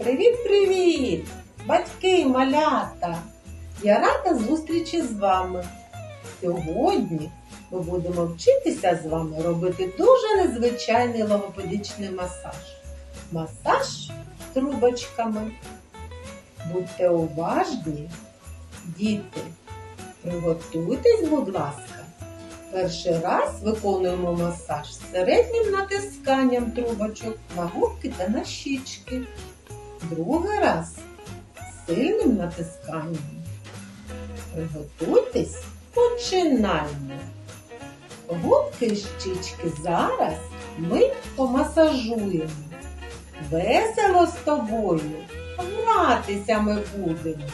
Привіт-привіт! Батьки, малята! Я рада зустрічі з вами. Сьогодні ми будемо вчитися з вами робити дуже незвичайний логопедичний масаж. Масаж трубочками. Будьте уважні, діти. Приготуйтесь, будь ласка. Перший раз виконуємо масаж з середнім натисканням трубочок на губки та на щічки. Другий раз сильним натисканням. Приготуйтесь, починаємо. Губки і щічки зараз ми помасажуємо. Весело з тобою. Гратися ми будемо.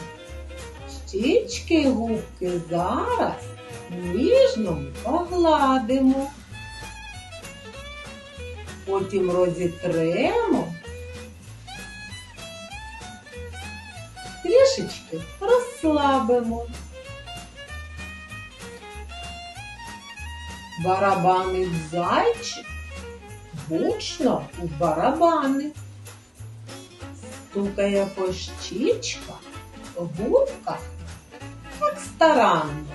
Щічки губки зараз ніжно погладимо. Потім розітремо. Трішечки розслабимо. Барабанить зайчик гучно у барабани. Стукає по щічках, губках так старанно.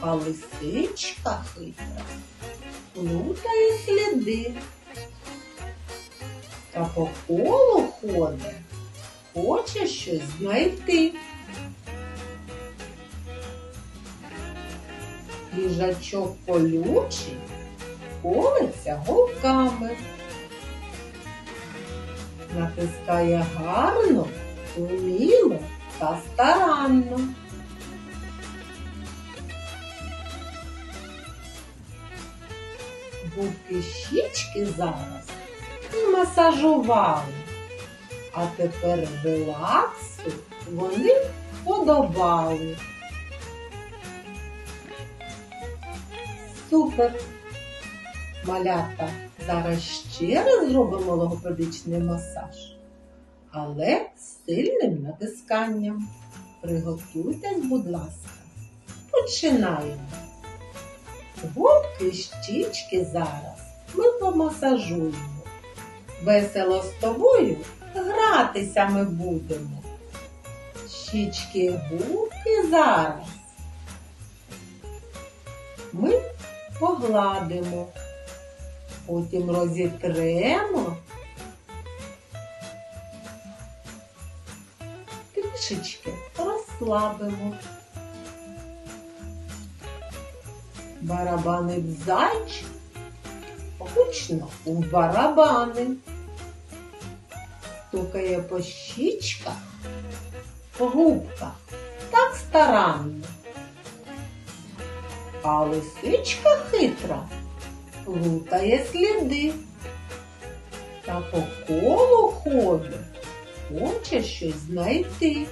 А лисичка хитра плутає сліди. Та по колу ходить, хоче щось знайти. Їжачок колючий колиться голками. Натискає гарно, вміло та старанно. Губки щічки зараз і масажували, а тепер релаксу вони подобали. Супер! Малята, зараз ще раз зробимо логопедичний масаж, але з сильним натисканням. Приготуйтесь, будь ласка. Починаємо. Губки щічки зараз ми помасажуємо. Весело з тобою гратися ми будемо. Щічки губки зараз. Ми погладимо, потім розітремо. Трішечки розслабимо. Барабанить зайчик гучно у барабани. Стукає по щічках, по губках так старанно. А лисичка хитра плутає сліди та по колу ходить, хоче щось знайти.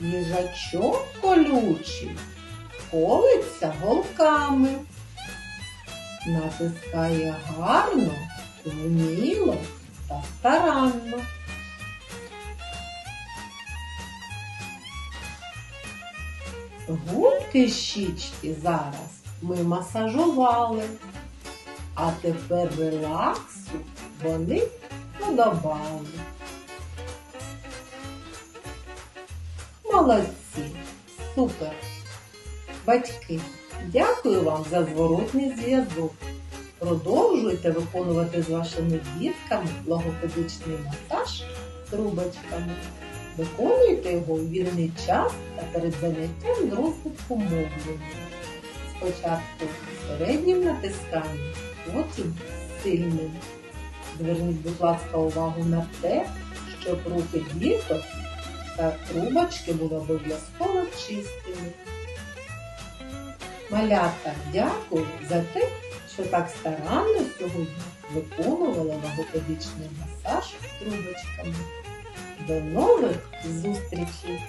Їжачок колючий колиться голками, натискає гарно, вміло та старанно. Губки щічки зараз ми масажували, а тепер релаксу вони подобали. Молодці! Супер! Батьки, дякую вам за зворотний зв'язок. Продовжуйте виконувати з вашими дітками логопедичний масаж трубочками. Виконуйте його у вільний час та перед заняттям розвитку мовлення. Спочатку середнім натисканням, потім сильним. Зверніть, будь ласка, увагу на те, щоб руки діток та трубочки були обов'язково чистими. Малята, дякую за те, що так старанно сьогодні виконувала логопедичний масаж трубочками. До нових зустрічей!